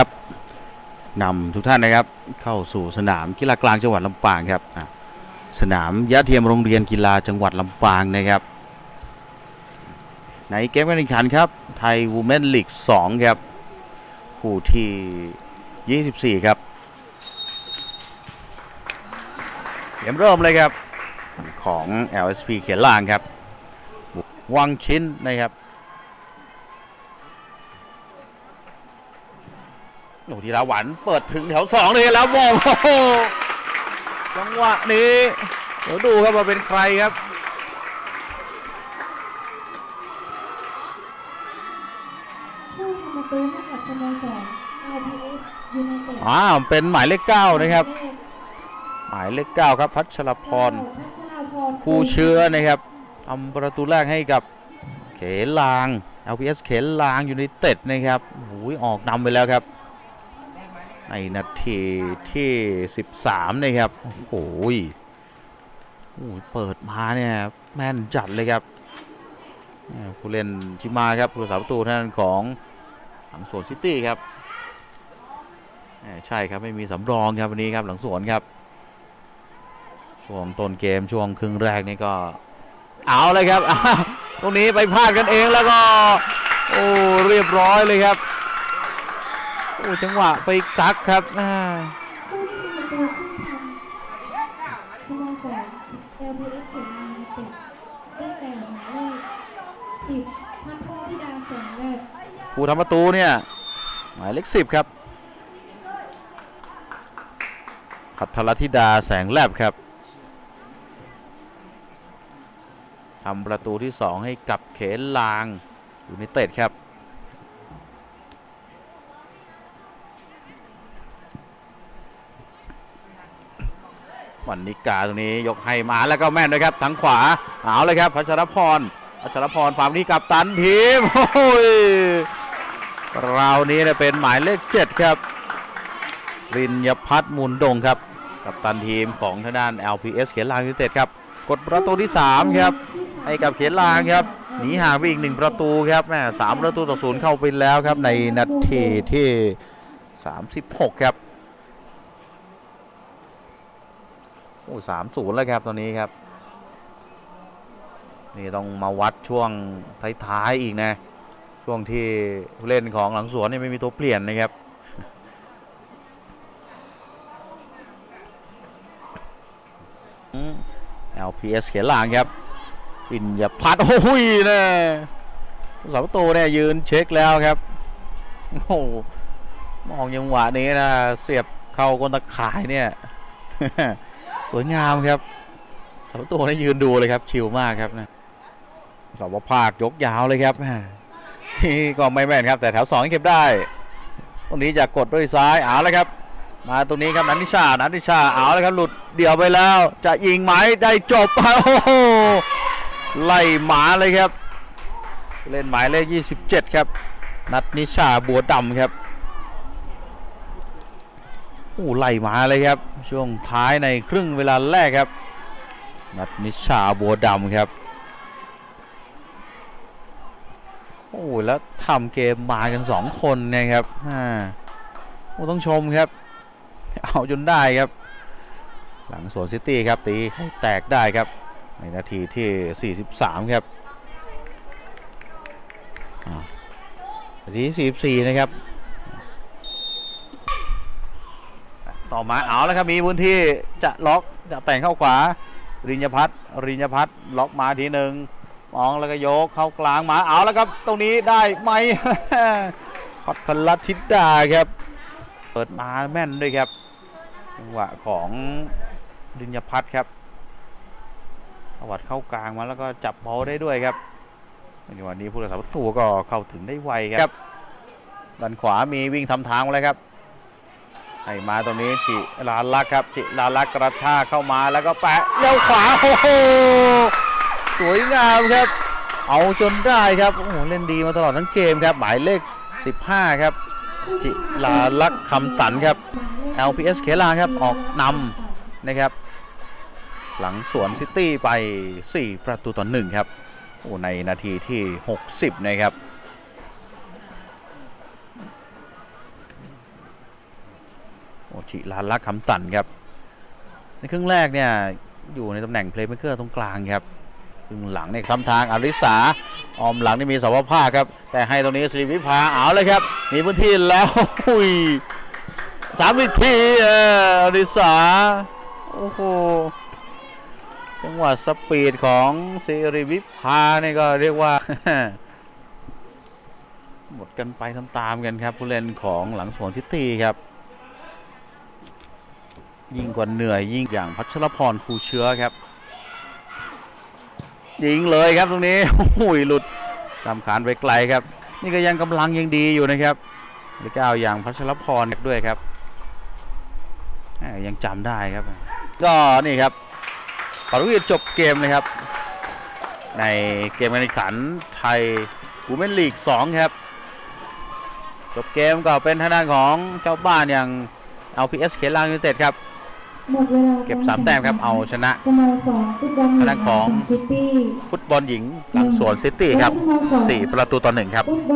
ครับนำทุกท่านนะครับเข้าสู่สนามกีฬากลางจังหวัดลำปางครับสนามยะเทียมโรงเรียนกีฬาจังหวัดลำปางนะครับ ในเกมการแข่งขันครับไทยวูแมนลีก2ครับคู่ที่ 24 ครับเกมเริ่มเลยครับของ LSP เขียนล่างครับวังชิ้นนะครับ โอ้ทีละหวันเปิดถึงแถวสองเลยแล้วมองโอ้โหจังหวะนี้เดี๋ยวดูครับว่าเป็นใครครับผู้ทำประตูให้กับสโมสร RPS United อ่าเป็นหมายเลขเก้านะครับ หมายเลขเก้าครับ พัชรพรพัชราพรคูเชื้อนะครับทำประตูแรกให้กับเขลาง LPS เขลางยูไนเต็ดนะครับโอ้ยออกนำไปแล้วครับ ในนาทีที่ 13นะครับโอ้โหเปิดมาเนี่ยแม่นจัดเลยครับผู้เล่นชิมาครับผู้สาประตูท่านของหลังสวนซิตี้ครับใช่ครับไม่มีสำรองครับวันนี้ครับหลังสวนครับ ช่วงต้นเกมช่วงครึ่งแรกนี่ก็เอาเลยครับตรงนี้ไปพลาดกันเองแล้วก็โอ้เรียบร้อยเลยครับ อ้จังหวะไปกักครับอ่าผู้ทำประตูเขียนมาเจ็ดได้แก่หมายเลขสิบพัทรธิดาแสงแรกผู้ทำประตูเนี่ยหมายเลขสิบครับพัทรธิดาแสงแลบครับทำประตูที่ 2 ให้กับเขนลาง อยูไนเตดครับ วันนิกาตรงนี้ยกให้มาแล้วก็แม่นด้วยครับทั้งขวาเอาเลยครับพัชรพรพัชรพรฝากนี้กับตันทีมโอ้ยรานี้เนี่ยเป็นหมายเลข7ครับ รินยพัฒน์มูลดงครับ กับตันทีมของทางด้าน LPS เขียนลางยูไนเต็ดครับ กดประตูที่ 3 ครับ ให้กับเขียนลางครับหนีห่างไปอีกหนึ่งประตูครับแม่สามประตูต่อศูนย์เข้าไปแล้วครับในนาทีที่ 36 ครับ โอ้สามศูนย์แล้วครับตอนนี้ครับ นี่ต้องมาวัดช่วงท้ายๆอีกนะ ช่วงที่ผู้เล่นของหลังสวนนี่ไม่มีตัวเปลี่ยนนะครับอืม LPS เขียนหลังครับปินยพัดโอ้ยนะสาประตูเนี่ยยืนเช็คแล้วครับโอ้มองยังหวะนี้นะเสียบเข้าก้นตะข่ายเนี่ย สวยงามครับสาประตูนี่ยืนดูเลยครับชิลมากครับนะสาวภาคยกยาวเลยครับแม่ที่ก็ไม่แม่นครับ แต่แถวสองยังเก็บได้ตรงนี้จะกดด้วยซ้ายเอาเลยครับ มาตรงนี้ครับนันทิชานันทิชาเอาเลยครับ หลุดเดี่ยวไปแล้ว จะยิงไหมได้จบโอ้โหไล่หมาเลยครับ เล่นหมายเลข 27 ครับ นัดนิชาบัวดำครับ โอ้ไล่มาเลยครับ ช่วงท้ายในครึ่งเวลาแรกครับ นัดนิชาบัวดำครับโอ้แล้วทำเกมมากัน 2 คนนะครับอ่าโอ้ต้องชมครับ เอาจนได้ครับ หลังสวนซิตี้ครับ ตีให้แตกได้ครับ ในนาทีที่ 43 ครับนาทีที่44 นะครับ ต่อมาเอาแล้วครับมีพื้นที่จะล็อกจะแต่งเข้าขวา ริญญพัฒน์ริญญพัฒน์ล็อกมาทีหนึ่งมองแล้วก็ยกเข้ากลางมาเอาแล้วครับ ตรงนี้ได้ไหมพัทรธิดาครับ เปิดมาแม่นด้วยครับจังหวะของดินยพัฒน์ครับตวัดเข้ากลางมาแล้วก็จับบอลได้ด้วยครับในวันนี้ผู้รักษาประตูก็เข้าถึงได้ไวครับ ด้านขวามีวิ่งทำทางมาเลยครับ ให้มาตรงนี้จิลาลักครับ จิลาลักกระชากเข้ามาแล้วก็แปะเลี้ยวขวาโอ้โหสวยงามครับ เอาจนได้ครับโอ้โหเล่นดีมาตลอดทั้งเกมครับ หมายเลข 15 ครับ จิลาลักคำตันครับ LPS เคลาครับออกนำนะครับ หลังสวนซิตี้ไป 4 ประตูต่อ1ครับโอ้ในนาทีที่ 60 นะครับ ชิลาลักษ์คำตันครับ ในครึ่งแรกเนี่ยอยู่ในตำแหน่งเพลย์เมคเกอร์ตรงกลางครับครึ่งหลังเนี่ยทำทางอาริสาออมหลังนี่มีสาวภาคครับ แต่ให้ตรงนี้สิริวิภาเอาเลยครับ มีพื้นที่แล้วอุ้ยสามวิธีอาริสาโอ้โหจังหวะสปีดของสิริวิภาเนี่ยก็เรียกว่าหมดกันไปตามๆกันครับ ผู้เล่นของหลังสวนซิตี้ครับ ยิ่งกว่าเหนื่อยยิ่งอย่างพัชรพรภูเชื้อครับ ยิงเลยครับตรงนี้โอ้ยหลุดตามขานไปไกลครับ นี่ก็ยังกำลังยังดีอยู่นะครับเลก้าอย่างพัชรพรด้วยครับยังจำได้ครับ ก็นี่ครับปารุวิจบเกมนะครับ ในเกมการแข่งขันไทยบูเมนลีก 2 ครับ จบเกมก็เป็นทางด้านของเจ้าบ้านอย่าง LPS เขลางยูเต็ดครับ เวลาเก็บ 3 แต้มครับ เอาชนะสโมสรฟุตบอลหญิทางด้านของซิตี้ฟุตบอลหญิงหลังสวนซิตี้ครับและสโมสร4ประตูต่อ1ครับฟุตบอล